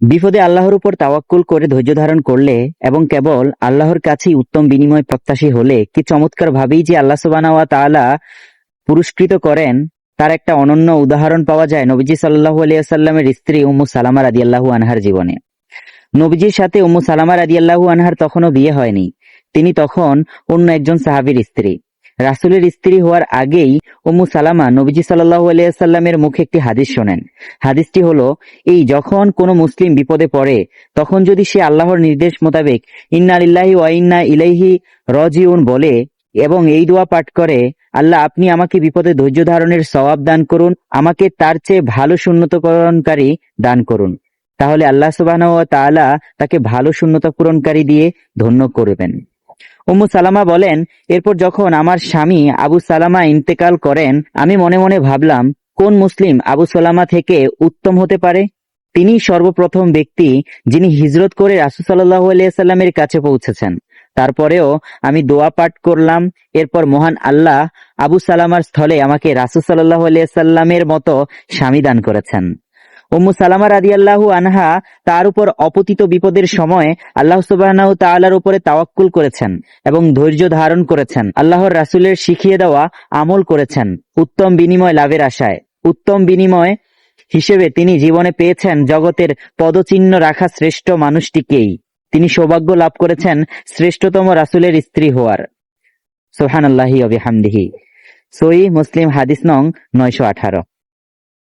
বিপদে আল্লাহর উপর তাওয়াক্কুল করে ধৈর্য ধারণ করলে এবং কেবল আল্লাহর কাছেই উত্তম বিনিময় প্রত্যাশী হলে কি চমৎকার ভাবেই যে আল্লাহ সুবাহ তাআলা পুরস্কৃত করেন, তার একটা অনন্য উদাহরণ পাওয়া যায় নবীজি সাল্লাহু আলিয়াল্লামের স্ত্রী উম্মু সালামা রাদিয়াল্লাহু আনহার জীবনে। নবীজির সাথে উম্মু সালামা রাদিয়াল্লাহু আনহার তখনও বিয়ে হয়নি। তিনি তখন অন্য একজন সাহাবীর স্ত্রী। রাসূলের স্ত্রী হওয়ার আগেই উম্মু সালামা নবীজি সাল্লাহু আলিয়াল্লামের মুখে একটি হাদিস শোনেন। হাদিসটি হলো, এই যখন কোনো মুসলিম বিপদে পড়ে, তখন যদি সে আল্লাহর নির্দেশ মোতাবেক ইন্না লিল্লাহি ওয়া ইন্না ইলাইহি রাজিউন বলে এবং এই দোয়া পাঠ করে, আল্লাহ, আপনি আমাকে বিপদে ধৈর্য ধারণের সওয়াব দান করুন, আমাকে তার চেয়ে ভালো শূন্যতকরণকারী দান করুন। তাহলে আল্লাহ তাআলা তাকে ভালো শূন্যতা পূরণকারী দিয়ে ধন্য করবেন। উম্মু সালামা বলেন, এরপর যখন আমার স্বামী আবু সালামা ইন্তেকাল করেন, আমি মনে মনে ভাবলাম, কোন মুসলিম আবু সালামা থেকে উত্তম হতে পারে? তিনি সর্বপ্রথম ব্যক্তি যিনি হিজরত করে আলাইহি সাল্লামের কাছে পৌঁছেছেন। তারপরেও আমি দোয়া পাঠ করলাম, এরপর মহান আল্লাহ আবু সালামার স্থলে আমাকে রাসূল সাল্লাল্লাহু আলাইহি সাল্লামের মতো স্বামী দান করেছেন। উম্মু সালামা রাদিয়াল্লাহু আনহা তার উপর অপতিত বিপদের সময় আল্লাহ সুবহানাহু তাআলার উপরে তাওয়াক্কুল করেছেন এবং ধৈর্য ধারণ করেছেন। আল্লাহর রাসূলের শিখিয়ে দেওয়া আমল করেছেন উত্তম বিনিময় লাভের আশায়। উত্তম বিনিময় হিসেবে তিনি জীবনে পেয়েছেন জগতের পদচিহ্ন রাখা শ্রেষ্ঠ মানুষটিকেই। তিনি সৌভাগ্য লাভ করেছেন শ্রেষ্ঠতম রাসূলের স্ত্রী হওয়ার। সোহান আল্লাহি অবিহামদিহি সই মুসলিম হাদিস নং নয়শো আঠারো।